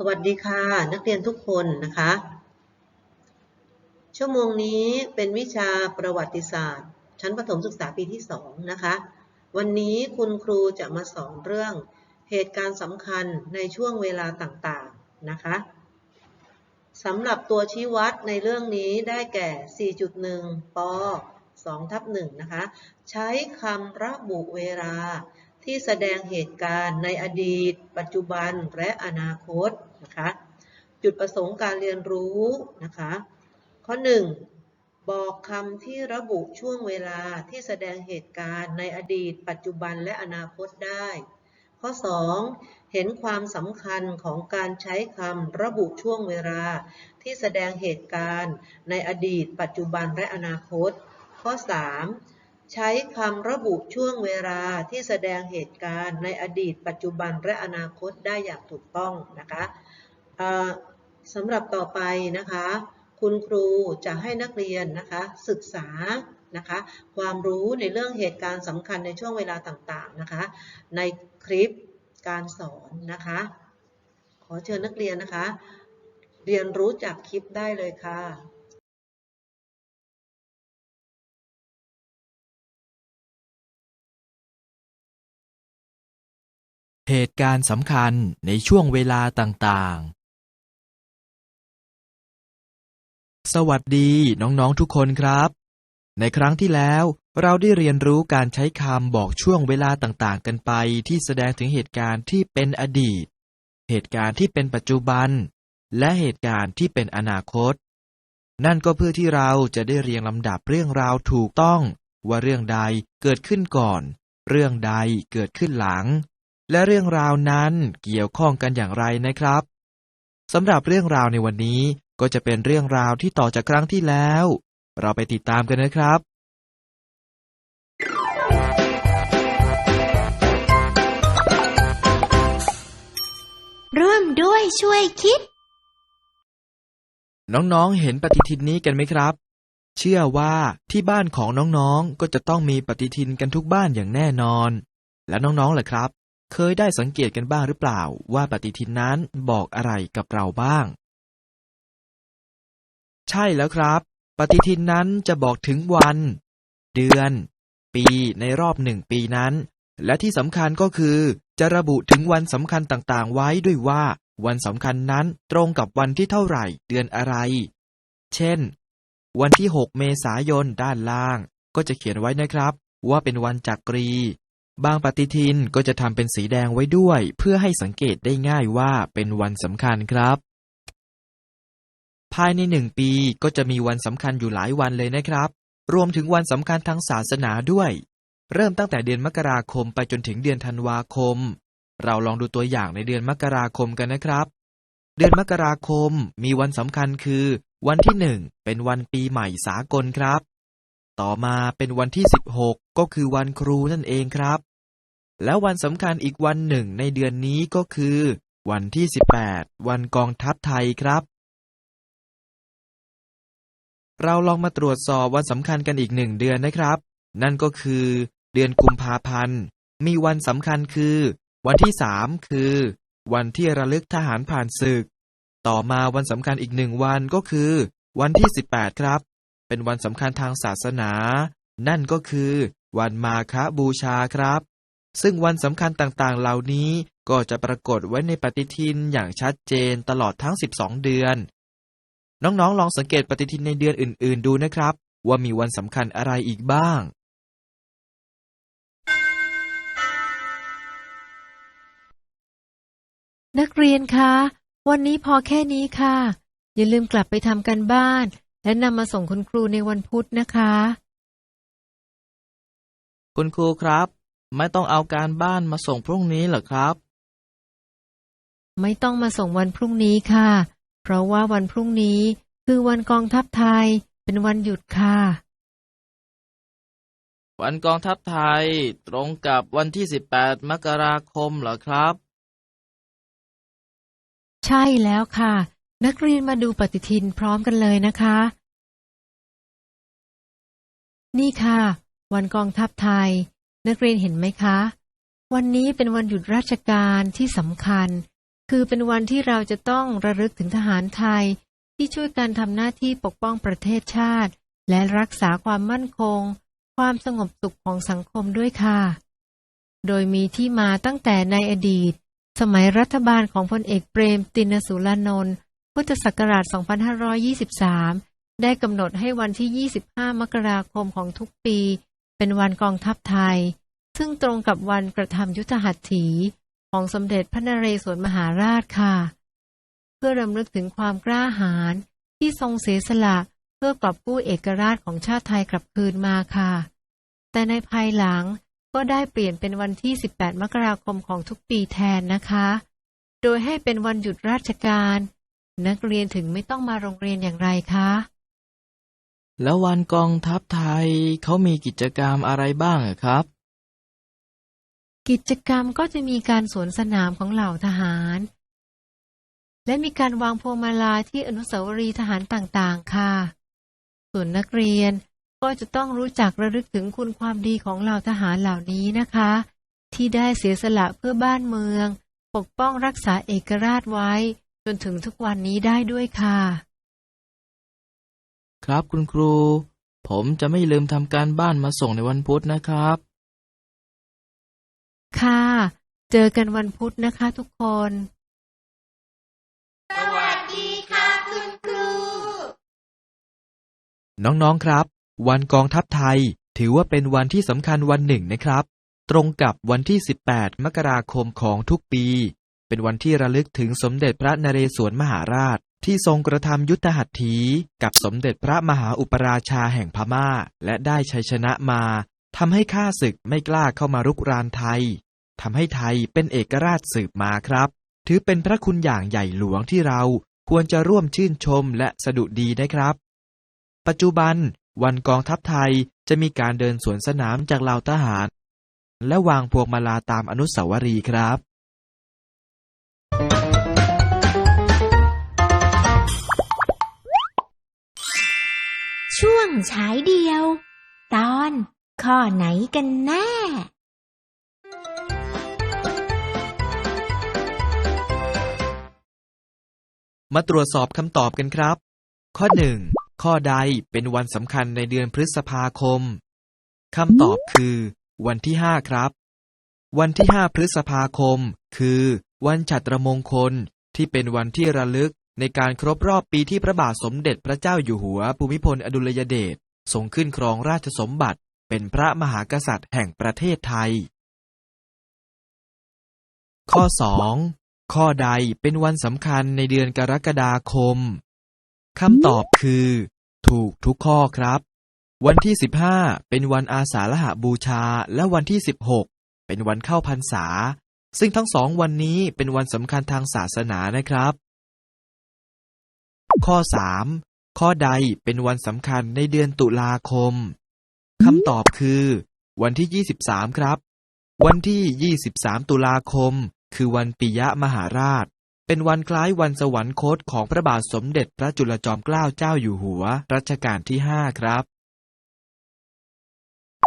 สวัสดีค่ะ นักเรียนทุกคนนะคะ ชั่วโมงนี้เป็นวิชาประวัติศาสตร์ ชั้นประถมศึกษาปีที่ 2 นะคะ วันนี้คุณครูจะมาสอนเรื่องเหตุการณ์สำคัญในช่วงเวลาต่างๆนะคะสำหรับตัวชี้วัดในเรื่องนี้ได้แก่ 4.1 ป 2ทับ1นะคะ ใช้คำระบุเวลา ที่แสดงเหตุการณ์ในอดีต ปัจจุบันและอนาคตนะคะ จุดประสงค์การเรียนรู้นะคะ ข้อ 1 บอกคำที่ระบุช่วงเวลาที่แสดงเหตุการณ์ในอดีต ปัจจุบันและอนาคตได้ ข้อ 2 เห็นความสำคัญของการใช้คำระบุช่วงเวลาที่แสดงเหตุการณ์ในอดีต ปัจจุบันและอนาคต ข้อ 3 ใช้คำระบุช่วงเวลาที่แสดงเหตุการณ์ในอดีต ปัจจุบันและอนาคตได้อย่างถูกต้องนะคะสำหรับต่อไปนะคะ คุณครูจะให้นักเรียนนะคะศึกษานะคะความรู้ในเรื่องเหตุการณ์สำคัญในช่วงเวลาต่างๆนะคะ ในคลิปการสอนนะคะ ขอเชิญนักเรียนนะคะ เรียนรู้จากคลิปได้เลยค่ะ เหตุการณ์สำคัญในช่วงเวลาต่างๆ สวัสดีน้องๆทุกคนครับ ในครั้งที่แล้วเราได้เรียนรู้การใช้คำบอกช่วงเวลาต่างๆ กันไปที่แสดงถึงเหตุการณ์ที่เป็นอดีต เหตุการณ์ที่เป็นปัจจุบัน และเหตุการณ์ที่เป็นอนาคต นั่นก็เพื่อที่เราจะได้เรียงลำดับเรื่องราวถูกต้อง ว่าเรื่องใดเกิดขึ้นก่อน เรื่องใดเกิดขึ้นหลัง และเรื่องราวนั้นเกี่ยวข้องกันอย่างไรนะครับสำหรับเรื่องราวในวันนี้ก็จะเป็นเรื่องราวที่ต่อจากครั้งที่แล้ว เราไปติดตามกันนะครับ ร่วมด้วยช่วยคิด น้องๆ เห็นปฏิทินนี้กันไหมครับ เชื่อว่าที่บ้านของน้องๆ ก็จะต้องมีปฏิทินกันทุกบ้านอย่างแน่นอน และน้องๆล่ะครับ เคยได้สังเกตกันบ้างหรือเปล่าว่าปฏิทินนั้นบอกอะไรกับเราบ้าง ใช่แล้วครับ ปฏิทินนั้นจะบอกถึงวัน เดือน ปีในรอบหนึ่งปีนั้น และที่สำคัญก็คือ จะระบุถึงวันสำคัญต่างๆ ไว้ด้วยว่า วันสำคัญนั้นตรงกับวันที่เท่าไหร่เดือนอะไร เช่น วันที่ 6 เมษายนด้านล่าง ก็จะเขียนไว้นะครับ ว่าเป็นวันจักรี บางปฏิทินก็จะทำเป็นสีแดงไว้ด้วย เพื่อให้สังเกตได้ง่ายว่าเป็นวันสำคัญครับ ภายในหนึ่งปีก็จะมีวันสำคัญอยู่หลายวันเลยนะครับ รวมถึงวันสำคัญทางศาสนาด้วย เริ่มตั้งแต่เดือนมกราคมไปจนถึงเดือนธันวาคม เราลองดูตัวอย่างในเดือนมกราคมกันนะครับ เดือนมกราคมมีวันสำคัญคือ วันที่หนึ่งเป็นวันปีใหม่สากลครับ ต่อมาเป็นวันที่ 16 ก็คือวันครูนั่นเองครับ แล้ววันสำคัญอีกวันหนึ่งในเดือนนี้ก็คือ วันที่ 18 วันกองทัพไทยครับ เราลองมาตรวจสอบวันสำคัญกันอีกหนึ่งเดือนนะครับ นั่นก็คือ เดือนกุมภาพันธ์ มีวันสำคัญคือ วันที่สามคือ วันที่ระลึกทหารผ่านศึก ต่อมาวันสำคัญอีกหนึ่งวันก็คือ วันที่ 18 ครับ เป็นวันสำคัญทางศาสนา นั่นก็คือ วันมาฆบูชาครับ ซึ่งวันสำคัญต่างๆ เหล่านี้ก็จะปรากฏไว้ในปฏิทินอย่างชัดเจนตลอดทั้ง 12 เดือน น้องๆ ลองสังเกตปฏิทินในเดือนอื่น ๆ ดูนะครับ ว่ามีวันสำคัญอะไรอีกบ้าง นักเรียนคะ วันนี้พอแค่นี้ค่ะ อย่าลืมกลับไปทำกันบ้าน และนำมาส่งคุณครูในวันพุธนะคะ คุณครูครับ ไม่ต้องเอาการบ้านมาส่งพรุ่งนี้เหรอครับ ไม่ต้องมาส่งวันพรุ่งนี้ค่ะ เพราะว่าวันพรุ่งนี้คือวันกองทัพไทย เป็นวันหยุดค่ะ วันกองทัพไทยตรงกับวันที่ 18 มกราคมเหรอครับ ใช่แล้วค่ะ นักเรียนมาดูปฏิทินพร้อมกันเลยนะคะ นี่ค่ะ วันกองทัพไทย นักเรียนเห็นไหมคะ วันนี้เป็นวันหยุดราชการที่สำคัญ คือเป็นวันที่เราจะต้องระลึกถึงทหารไทย ที่ช่วยกันทำหน้าที่ปกป้องประเทศชาติ และรักษาความมั่นคง ความสงบสุขของสังคมด้วยค่ะ โดยมีที่มาตั้งแต่ในอดีต สมัยรัฐบาลของพลเอกเปรมตินสุรานนท์พุทธศักราช 2523 ได้กำหนดให้วันที่ 25 มกราคมของทุกปี เป็นวันกองทัพไทย ซึ่งตรงกับวันกระทำยุทธหัตถีของสมเด็จพระนเรศวรมหาราชค่ะ เพื่อรำลึกถึงความกล้าหาญที่ทรงเสียสละเพื่อกอบกู้เอกราชของชาติไทยกลับคืนมาค่ะ แต่ในภายหลังก็ได้เปลี่ยนเป็นวันที่ 18 มกราคมของทุกปีแทนนะคะ โดยให้เป็นวันหยุดราชการ นักเรียนถึงไม่ต้องมาโรงเรียนอย่างไรคะ แล้ววันกองทัพไทยเขามีกิจกรรมอะไรบ้างครับ กิจกรรมก็จะมีการสวนสนามของเหล่าทหาร และมีการวางพวงมาลาที่อนุสาวรีย์ทหารต่างๆ ค่ะ ส่วนนักเรียนก็จะต้องรู้จักระลึกถึงคุณความดีของเหล่าทหารเหล่านี้นะคะ ที่ได้เสียสละเพื่อบ้านเมือง ปกป้องรักษาเอกราชไว้ จนถึงทุกวันนี้ได้ด้วยค่ะ ครับคุณครู ผมจะไม่ลืมทำการบ้านมาส่งในวันพุธนะครับ ค่ะ เจอกันวันพุธนะคะทุกคน สวัสดีค่ะคุณครู น้องๆครับ วันกองทัพไทยถือว่าเป็นวันที่สำคัญวันหนึ่งนะครับ ตรงกับวันที่ 18 มกราคมของทุกปี เป็นวันที่ระลึกถึงสมเด็จพระนเรศวรมหาราช ที่ทรงกระทำยุทธหัตถีกับสมเด็จพระมหาอุปราชาแห่งพม่า และได้ชัยชนะมาทำให้ข้าศึกไม่กล้าเข้ามารุกรานไทยทำให้ไทยเป็นเอกราชสืบมาครับ ถือเป็นพระคุณอย่างใหญ่หลวงที่เราควรจะร่วมชื่นชมและสะดุดีนะครับ ปัจจุบันวันกองทัพไทยจะมีการเดินสวนสนามจากเหล่าทหาร และวางพวงมาลาตามอนุสาวรีย์ครับ ช่วงฉายเดียว ตอนข้อไหนกันแน่มาตรวจสอบคำตอบกันครับ ข้อ1ข้อใดเป็นวันสำคัญในเดือนพฤษภาคมคำตอบคือ วันที่5ครับ วันที่5พฤษภาคม คือ วันฉัตรมงคลที่เป็นวันที่ระลึก ในการครบรอบปีที่พระบาทสมเด็จพระเจ้าอยู่หัว ภูมิพลอดุลยเดชทรงขึ้นครองราชสมบัติเป็นพระมหากษัตริย์แห่งประเทศไทย ข้อ 2 ข้อใดเป็นวันสำคัญในเดือนกรกฎาคมคำตอบคือ ถูกทุกข้อครับ วันที่ 15 เป็นวันอาสาฬหบูชา และวันที่ 16 เป็นวันเข้าพรรษา ซึ่งทั้งสองวันนี้เป็นวันสำคัญทางศาสนานะครับ ข้อ 3 ข้อใดเป็นวันสำคัญในเดือนตุลาคมคำตอบคือ วันที่ 23 ครับ วันที่ 23 ตุลาคม คือวันปิยมหาราช เป็นวันคล้ายวันสวรรคตของพระบาทสมเด็จพระจุลจอมเกล้าเจ้าอยู่หัว รัชกาลที่ 5 ครับ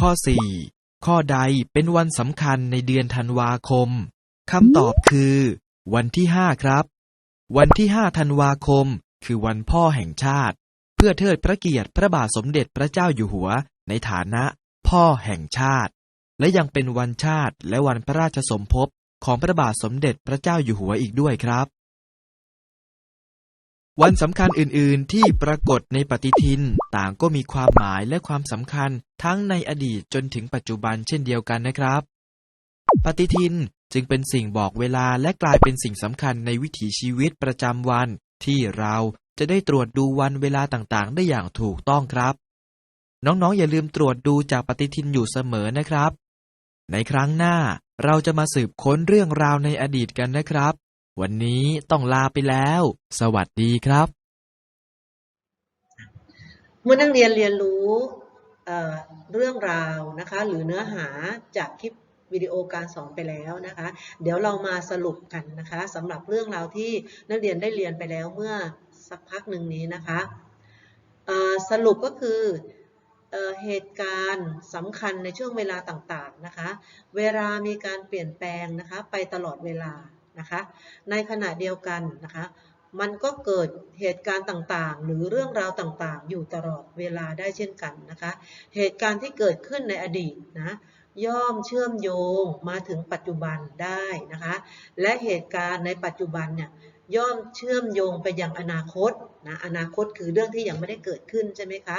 ข้อ 4 ข้อใดเป็นวันสำคัญในเดือนธันวาคมคำตอบคือ วันที่ 5 ครับ วันที่ 5 ธันวาคม คือวันพ่อแห่งชาติ เพื่อเทิดพระเกียรติพระบาทสมเด็จพระเจ้าอยู่หัว ในฐานะ พ่อแห่งชาติ และยังเป็นวันชาติและวันพระราชสมภพของพระบาทสมเด็จพระเจ้าอยู่หัวอีกด้วยครับ วันสำคัญอื่นๆที่ปรากฏในปฏิทินต่างก็มีความหมายและความสำคัญทั้งในอดีตจนถึงปัจจุบันเช่นเดียวกันนะครับ ปฏิทินจึงเป็นสิ่งบอกเวลาและกลายเป็นสิ่งสำคัญในวิถีชีวิตประจำวัน ที่เราจะได้ตรวจดูวันเวลาต่างๆ ได้อย่างถูกต้องครับ น้องๆ อย่าลืมตรวจดูจากปฏิทินอยู่เสมอนะครับ ในครั้งหน้าเราจะมาสืบค้นเรื่องราวในอดีตกันนะครับ วันนี้ต้องลาไปแล้ว สวัสดีครับ เมื่อนักเรียนเรียนรู้เเรื่องราวนะคะ หรือเนื้อหาจากคลิป วิดีโอการสอนไปแล้วนะคะ เดี๋ยวเรามาสรุปกันนะคะสำหรับเรื่องราวที่นักเรียนได้เรียนไปแล้วเมื่อสักพักหนึ่งนี้นะคะสรุปก็คือเอเหตุการณ์สำคัญในช่วงเวลาต่างๆนะคะ เวลามีการเปลี่ยนแปลงนะคะไปตลอดเวลานะคะ ในขณะเดียวกันนะคะ มันก็เกิดเหตุการณ์ต่างๆ หรือเรื่องราวต่างๆ อยู่ตลอดเวลาได้เช่นกันนะคะ เหตุการณ์ที่เกิดขึ้นในอดีตนะ ย่อมเชื่อมโยงมาถึงปัจจุบันได้นะคะ และเหตุการณ์ในปัจจุบันเนี่ยย่อมเชื่อมโยงไปยังอนาคตนะอนาคตคือเรื่องที่ยังไม่ได้เกิดขึ้นใช่ไหมคะ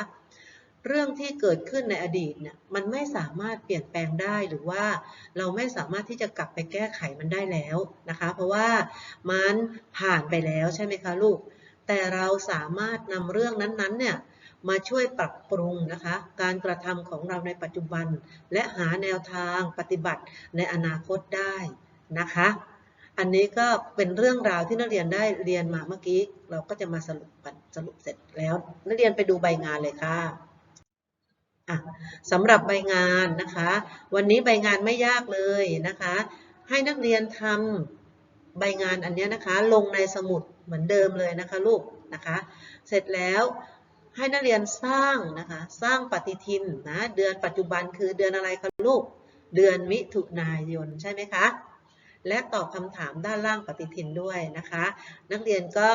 เรื่องที่เกิดขึ้นในอดีตเนี่ยมันไม่สามารถเปลี่ยนแปลงได้หรือว่าเราไม่สามารถที่จะกลับไปแก้ไขมันได้แล้วนะคะ เพราะว่ามันผ่านไปแล้วใช่ไหมคะลูก แต่เราสามารถนำเรื่องนั้นๆเนี่ย มาช่วยปรับปรุงนะคะการกระทำของเราในปัจจุบัน และหาแนวทางปฏิบัติในอนาคตได้นะคะ อันนี้ก็เป็นเรื่องราวที่นักเรียนได้เรียนมาเมื่อกี้ เราก็จะมาสรุปกันสรุปเสร็จแล้ว นักเรียนไปดูใบงานเลยค่ะสำหรับใบงานนะคะ วันนี้ใบงานไม่ยากเลยนะคะ ให้นักเรียนทำใบงานอันนี้นะคะ ลงในสมุดเหมือนเดิมเลยนะคะลูกนะคะ เสร็จแล้ว ให้นักเรียนสร้างนะคะ สร้างปฏิทินนะเดือนปัจจุบันคือเดือนอะไรคะลูก เดือนมิถุนายนใช่ไหมคะ และตอบคำถามด้านล่างปฏิทินด้วยนะคะ นักเรียนก็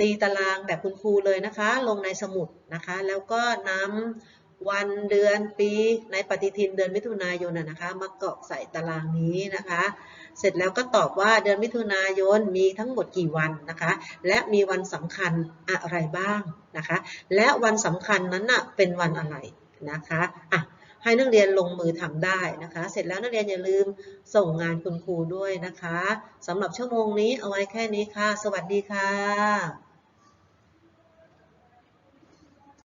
ตีตารางแบบคุณครูเลยนะคะ ลงในสมุดนะคะ แล้วก็นำวันเดือนปีในปฏิทินเดือนมิถุนายนนะคะ มาเกรอกใส่ตารางนี้นะคะ เสร็จแล้วก็ตอบว่าเดือนมิถุนายนมีทั้งหมดกี่วันนะคะ และมีวันสำคัญอะไรบ้างนะคะ และวันสำคัญนั้นน่ะเป็นวันอะไรนะคะอะให้นักเรียนลงมือทำได้นะคะ เสร็จแล้วนักเรียนอย่าลืมส่งงานคุณครูด้วยนะคะสำหรับชั่วโมงนี้เอาไว้แค่นี้ค่ะ สวัสดีค่ะ